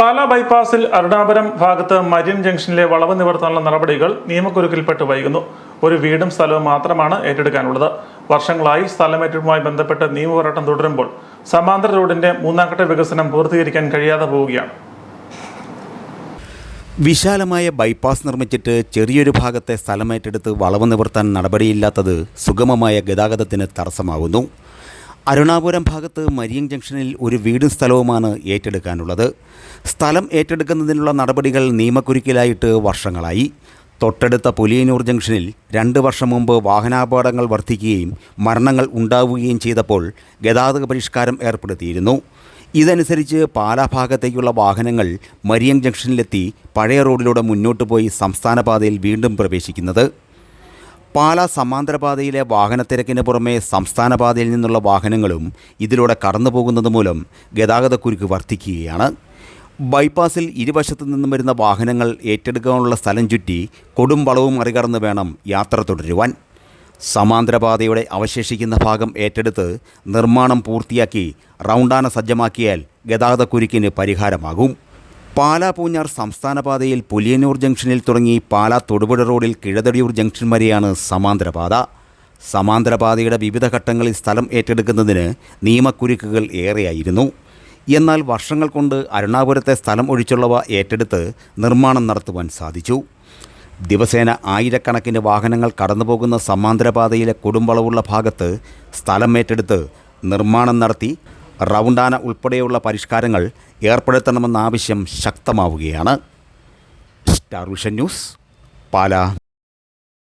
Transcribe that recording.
പാലാ ബൈപ്പാസിൽ അരുണാപുരം ഭാഗത്ത് മരിയൻ ജംഗ്ഷനിലെ വളവ് നിവർത്താനുള്ള നടപടികൾ നിയമക്കുരുക്കിൽപ്പെട്ട് വൈകുന്നു. ഒരു വീടും സ്ഥലവും മാത്രമാണ് ഏറ്റെടുക്കാനുള്ളത്. വർഷങ്ങളായി സ്ഥലമേറ്റെടുപ്പുമായി ബന്ധപ്പെട്ട് നിയമപോരാട്ടം തുടരുമ്പോൾ സമാന്തര റോഡിന്റെ മൂന്നാംഘട്ട വികസനം പൂർത്തീകരിക്കാൻ കഴിയാതെ പോവുകയാണ്. വിശാലമായ ബൈപ്പാസ് നിർമ്മിച്ചിട്ട് ചെറിയൊരു ഭാഗത്തെ സ്ഥലമേറ്റെടുത്ത് വളവ് നിവർത്താൻ നടപടിയില്ലാത്തത് സുഗമമായ ഗതാഗതത്തിന് തടസ്സമാകുന്നു. അരുണാപുരം ഭാഗത്ത് മരിയം ജംഗ്ഷനിൽ ഒരു വീടും സ്ഥലവുമാണ് ഏറ്റെടുക്കാനുള്ളത്. സ്ഥലം ഏറ്റെടുക്കുന്നതിനുള്ള നടപടികൾ നിയമക്കുരുക്കിലായിട്ട് വർഷങ്ങളായി. തൊട്ടടുത്ത പുലിയനൂർ ജംഗ്ഷനിൽ രണ്ട് വർഷം മുമ്പ് വാഹനാപകടങ്ങൾ വർദ്ധിക്കുകയും മരണങ്ങൾ ഉണ്ടാവുകയും ചെയ്തപ്പോൾ ഗതാഗത പരിഷ്കാരം ഏർപ്പെടുത്തിയിരുന്നു. ഇതനുസരിച്ച് പാലാ ഭാഗത്തേക്കുള്ള വാഹനങ്ങൾ മരിയം ജംഗ്ഷനിലെത്തി പഴയ റോഡിലൂടെ മുന്നോട്ട് പോയി സംസ്ഥാന പാതയിൽ വീണ്ടും പ്രവേശിക്കുന്നത്. പാലാ സമാന്തരപാതയിലെ വാഹനത്തിരക്കിന് പുറമെ സംസ്ഥാന പാതയിൽ നിന്നുള്ള വാഹനങ്ങളും ഇതിലൂടെ കടന്നു പോകുന്നത് മൂലം ഗതാഗതക്കുരുക്ക് വർദ്ധിക്കുകയാണ് ബൈപ്പാസിൽ ഇരുവശത്തു നിന്നും വരുന്ന വാഹനങ്ങൾ ഏറ്റെടുക്കാനുള്ള സ്ഥലം ചുറ്റി കൊടും വളവും മറികടന്ന് വേണം യാത്ര തുടരുവാൻ. സമാന്തരപാതയുടെ അവശേഷിക്കുന്ന ഭാഗം ഏറ്റെടുത്ത് നിർമ്മാണം പൂർത്തിയാക്കി റൗണ്ടാന സജ്ജമാക്കിയാൽ ഗതാഗതക്കുരുക്കിന് പരിഹാരമാകും. പാലാ പൂഞ്ഞാർ സംസ്ഥാന പാതയിൽ പുലിയന്നൂർ ജംഗ്ഷനിൽ തുടങ്ങി പാലാ തൊടുപുഴ റോഡിൽ കിഴതടിയൂർ ജംഗ്ഷൻ വരെയാണ് സമാന്തരപാത. സമാന്തരപാതയുടെ വിവിധ ഘട്ടങ്ങളിൽ സ്ഥലം ഏറ്റെടുക്കുന്നതിന് നിയമക്കുരുക്കുകൾ ഏറെയായിരുന്നു. എന്നാൽ വർഷങ്ങൾ കൊണ്ട് അരുണാപുരത്തെ സ്ഥലം ഒഴിച്ചുള്ളവ ഏറ്റെടുത്ത് നിർമ്മാണം നടത്തുവാൻ സാധിച്ചു. ദിവസേന ആയിരക്കണക്കിന് വാഹനങ്ങൾ കടന്നുപോകുന്ന സമാന്തരപാതയിലെ കൊടുമ്പളവുള്ള ഭാഗത്ത് സ്ഥലം ഏറ്റെടുത്ത് നിർമ്മാണം നടത്തി റൗണ്ടാന ഉൾപ്പെടെയുള്ള പരിഷ്കാരങ്ങൾ ഏർപ്പെടുത്തണമെന്ന ആവശ്യം ശക്തമാവുകയാണ്. Star Vision News Pala.